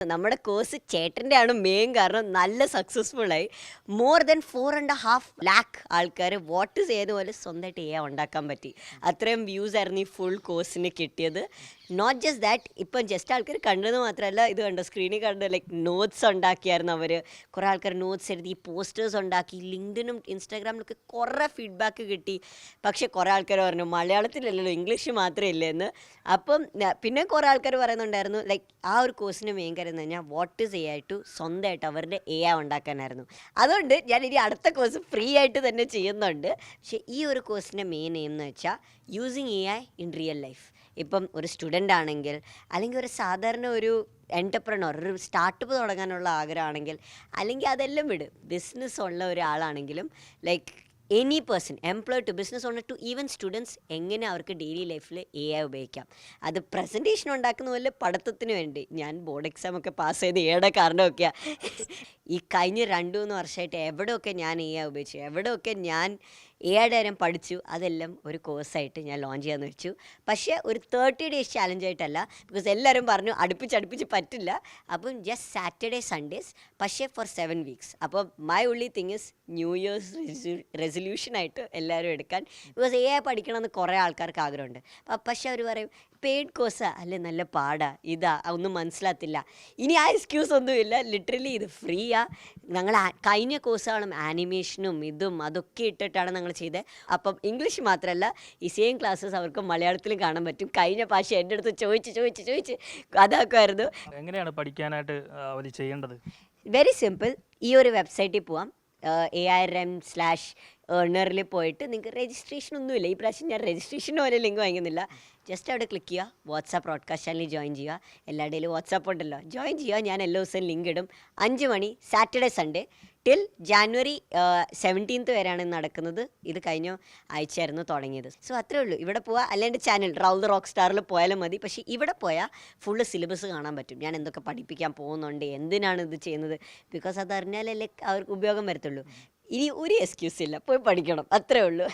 നമ്മുടെ കോഴ്സ് ചേട്ടന്റെ ആണ് മെയിൻ കാരണം നല്ല സക്സസ്ഫുൾ ആയി. More than four and half lakh ആൾക്കാർ വോട്ട് ചെയ്ത പോലെ സ്വന്തമായിട്ട് എ ഉണ്ടാക്കാൻ പറ്റി. അത്രയും വ്യൂസ് ആയിരുന്നു ഈ ഫുൾ കോഴ്സിന് കിട്ടിയത്. നോട്ട് ജസ്റ്റ് ദാറ്റ് ഇപ്പം ജസ്റ്റ് ആൾക്കാർ കണ്ടത് മാത്രമല്ല ഇത് കണ്ടോ സ്ക്രീനിൽ കണ്ട് ലൈക്ക് നോട്ട്സ് ഉണ്ടാക്കിയായിരുന്നു അവർ കുറേ ആൾക്കാർ നോട്ട്സ് എഴുതി പോസ്റ്റേഴ്സ് ഉണ്ടാക്കി ലിങ്ക്ഡിനും ഇൻസ്റ്റാഗ്രാമിലൊക്കെ കുറേ ഫീഡ്ബാക്ക് കിട്ടി. പക്ഷേ കുറേ ആൾക്കാർ പറഞ്ഞു മലയാളത്തിലല്ലല്ലോ ഇംഗ്ലീഷ് മാത്രമേ ഇല്ലെന്ന് അപ്പം പിന്നെ കുറേ ആൾക്കാർ പറയുന്നുണ്ടായിരുന്നു ലൈക്ക് ആ ഒരു കോഴ്സിന് മെയിൻ കാര്യം എന്ന് പറഞ്ഞാൽ what is A I to സ്വന്തമായിട്ട് അവരുടെ എ ആ ഉണ്ടാക്കാനായിരുന്നു. അതുകൊണ്ട് ഞാൻ ഇനി അടുത്ത കോഴ്സ് ഫ്രീ ആയിട്ട് തന്നെ ചെയ്യുന്നുണ്ട്. പക്ഷേ ഈ ഒരു കോഴ്സിന്റെ മെയിൻ എന്ന് വെച്ചാൽ using A I in real life ഇപ്പം ഒരു സ്റ്റുഡന്റ് ആണെങ്കിൽ അല്ലെങ്കിൽ ഒരു സാധാരണ ഒരു എന്റർപ്രണർ ഒരു സ്റ്റാർട്ടപ്പ് തുടങ്ങാനുള്ള ആഗ്രഹമാണെങ്കിൽ അല്ലെങ്കിൽ അതെല്ലാം വിട്. ബിസിനസ് ഉള്ള ഒരാളാണെങ്കിലും like any person employ to business owner to even students എങ്ങനെ അവർക്ക് ഡെയിലി ലൈഫിൽ എ ഐ ഉപയോഗിക്കാം? അത് പ്രസന്റേഷൻ ഉണ്ടാക്കുന്ന പോലെ പഠിത്തത്തിന് വേണ്ടി. ഞാൻ ബോർഡ് എക്സാം ഒക്കെ പാസ് ചെയ്ത് ഏടെ കാരണമൊക്കെയാണ് ഈ കഴിഞ്ഞ രണ്ട് മൂന്ന് വർഷമായിട്ട് എവിടെയൊക്കെ ഞാൻ എ ഐ ഉപയോഗിച്ചു? എവിടെയൊക്കെ ഞാൻ കാര്യം പഠിച്ചു അതെല്ലാം ഒരു കോഴ്സായിട്ട് ഞാൻ ലോഞ്ച് ചെയ്യാമെന്ന് വെച്ചു. പക്ഷേ ഒരു തേർട്ടി ഡേയ്സ് ചാലഞ്ചായിട്ടല്ല ബിക്കോസ് എല്ലാവരും പറഞ്ഞു അടുപ്പിച്ച് അടുപ്പിച്ച് പറ്റില്ല. അപ്പം ജസ്റ്റ് സാറ്റർഡേ സൺഡേസ് പക്ഷേ ഫോർ സെവൻ വീക്സ് അപ്പോൾ my only thing is new years റെസൊല്യൂഷനായിട്ട് എല്ലാവരും എടുക്കാൻ. ബിക്കോസ് എ പഠിക്കണമെന്ന് കുറേ ആൾക്കാർക്ക് ആഗ്രഹമുണ്ട്. അപ്പം പക്ഷേ അവർ പറയും പെയ്ഡ് കോഴ്സാ അല്ലേ നല്ല പാടാ. ഇതാ ഒന്നും മനസ്സിലാത്തില്ല ഇനി ആ എക്സ്ക്യൂസ് ഒന്നുമില്ല. ലിറ്ററലി ഇത് ഫ്രീയാ ഞങ്ങൾ കഴിഞ്ഞ കോഴ്സുകളും ആനിമേഷനും ഇതും അതൊക്കെ ഇട്ടിട്ടാണ് ഞങ്ങൾ ചെയ്തത് അപ്പം ഇംഗ്ലീഷ് മാത്രമല്ല ഈ സെയിം ക്ലാസ്സസ് അവർക്ക് മലയാളത്തിലും കാണാൻ പറ്റും. കഴിഞ്ഞ ഭാഷ എന്റെ അടുത്ത് ചോദിച്ച് ചോദിച്ച് ചോദിച്ച് അതാക്കുമായിരുന്നു. എങ്ങനെയാണ് പഠിക്കാനായിട്ട് അവർ ചെയ്യേണ്ടത്? വെരി സിമ്പിൾ ഈ ഒരു വെബ്സൈറ്റിൽ പോവാം. എ ആർ എം സ്ലാഷ് ഏർണറിൽ പോയിട്ട് നിങ്ങൾക്ക് രജിസ്ട്രേഷൻ ഒന്നുമില്ല. ഈ പ്രാവശ്യം ഞാൻ രജിസ്ട്രേഷൻ പോലെ ലിങ്ക് വാങ്ങുന്നില്ല ജസ്റ്റ് അവിടെ ക്ലിക്ക് ചെയ്യുക. വാട്സാപ്പ് ബ്രോഡ്കാസ്റ്റ് ചാനലിൽ ജോയിൻ ചെയ്യുക. എല്ലാവരുടെയും വാട്സാപ്പ് ഉണ്ടല്ലോ. ജോയിൻ ചെയ്യുക. ഞാൻ എല്ലാ ദിവസവും ലിങ്ക് ഇടും. അഞ്ച് മണി Saturday Sunday till January seventeenth വരെയാണ് നടക്കുന്നത്. ഇത് കഴിഞ്ഞ ആഴ്ചയായിരുന്നു തുടങ്ങിയത്. സോ അത്രേ ഉള്ളൂ. ഇവിടെ പോവാ. അല്ലാണ്ട് ചാനൽ റൗൾ റോക്ക് സ്റ്റാറിൽ പോയാലും മതി. പക്ഷേ ഇവിടെ പോയാൽ ഫുള്ള് സിലബസ് കാണാൻ പറ്റും. ഞാൻ എന്തൊക്കെ പഠിപ്പിക്കാൻ പോകുന്നുണ്ട് എന്തിനാണ് ഇത് ചെയ്യുന്നത്? ബിക്കോസ് അത് അറിഞ്ഞാലല്ലേ അവർക്ക് ഉപയോഗം വരത്തുള്ളൂ. ഇനി ഒരു എക്സ്ക്യൂസ് ഇല്ല. പോയി പഠിക്കണം. അത്രേ ഉള്ളൂ.